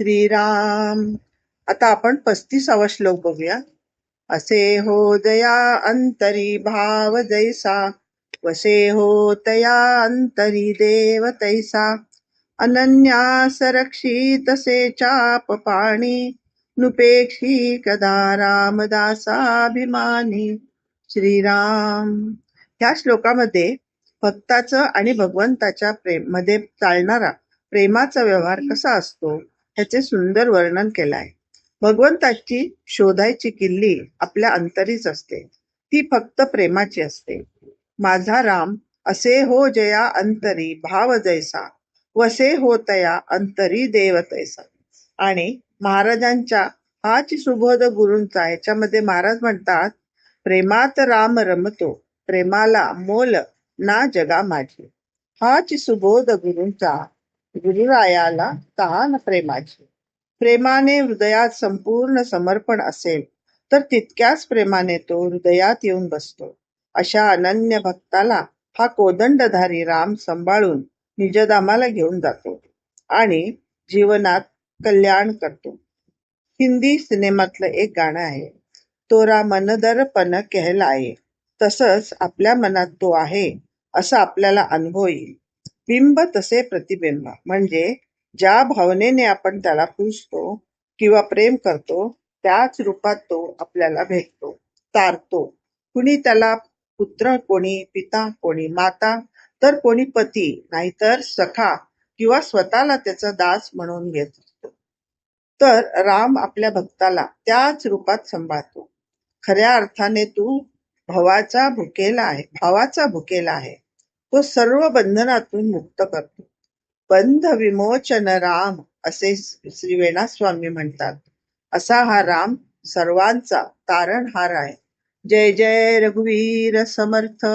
श्रीराम. आता आपण पस्तीसावा श्लोक बघूया. असे हो दया अंतरी भाव जैसा वसे हो तया अंतरी देव तैसा. अनन्या सरक्षी तसे चाप पाणी नुपेक्षी कदा रामदासाभिमानी. श्रीराम. ह्या श्लोकामध्ये भक्ताचं आणि भगवंताच्या प्रेममध्ये चालणारा प्रेमाचा व्यवहार कसा असतो? ह्याचे सुंदर वर्णन केलं आहे भगवंताची शोधायची किल्ली आपल्या अंतरीच असते. ती फक्त प्रेमाची असते. माझा राम असे हो जया अंतरी भाव जैसा वसे हो तया अंतरी देव तैसा. आणि महाराजांच्या हाच सुबोध गुरूंचा याच्यामध्ये महाराज म्हणतात प्रेमात राम रमतो प्रेमाला मोल ना जगा माझी. हाच सुबोध गुरूंचा गुरुरायाला तहान प्रेमाची. प्रेमाने हृदयात संपूर्ण समर्पण असेल तर तितक्याच प्रेमाने तो हृदयात येऊन बसतो. अशा अनन्य भक्ताला हा कोदंडधारी राम सांभाळून निजधामाला घेऊन जातो आणि जीवनात कल्याण करतो. हिंदी सिनेमातलं एक गाणं आहे तोरा मनदरपण कहलाये. तसंच आपल्या मनात तो आहे असं आपल्याला अनुभव येईल. बिंब तसे प्रतिबिंब. म्हणजे ज्या भावनेने आपण त्याला पूजतो किंवा प्रेम करतो त्याच रूपात तो आपल्याला भेटतो तारतो. कुणी त्याला पुत्र कोणी पिता कोणी माता तर कोणी पती नाहीतर सखा किंवा स्वतःला त्याचा दास म्हणून घेत असतो. तर राम आपल्या भक्ताला त्याच रूपात सांभाळतो. खऱ्या अर्थाने तू भवाचा भुकेला आहे भावाचा भुकेला आहे. तो सर्व बंधनातून मुक्त करतो. बंध विमोचन राम असे श्री वेणास्वामी म्हणतात. असा हा राम सर्वांचा तारणहार आहे. जय जय रघुवीर समर्थ.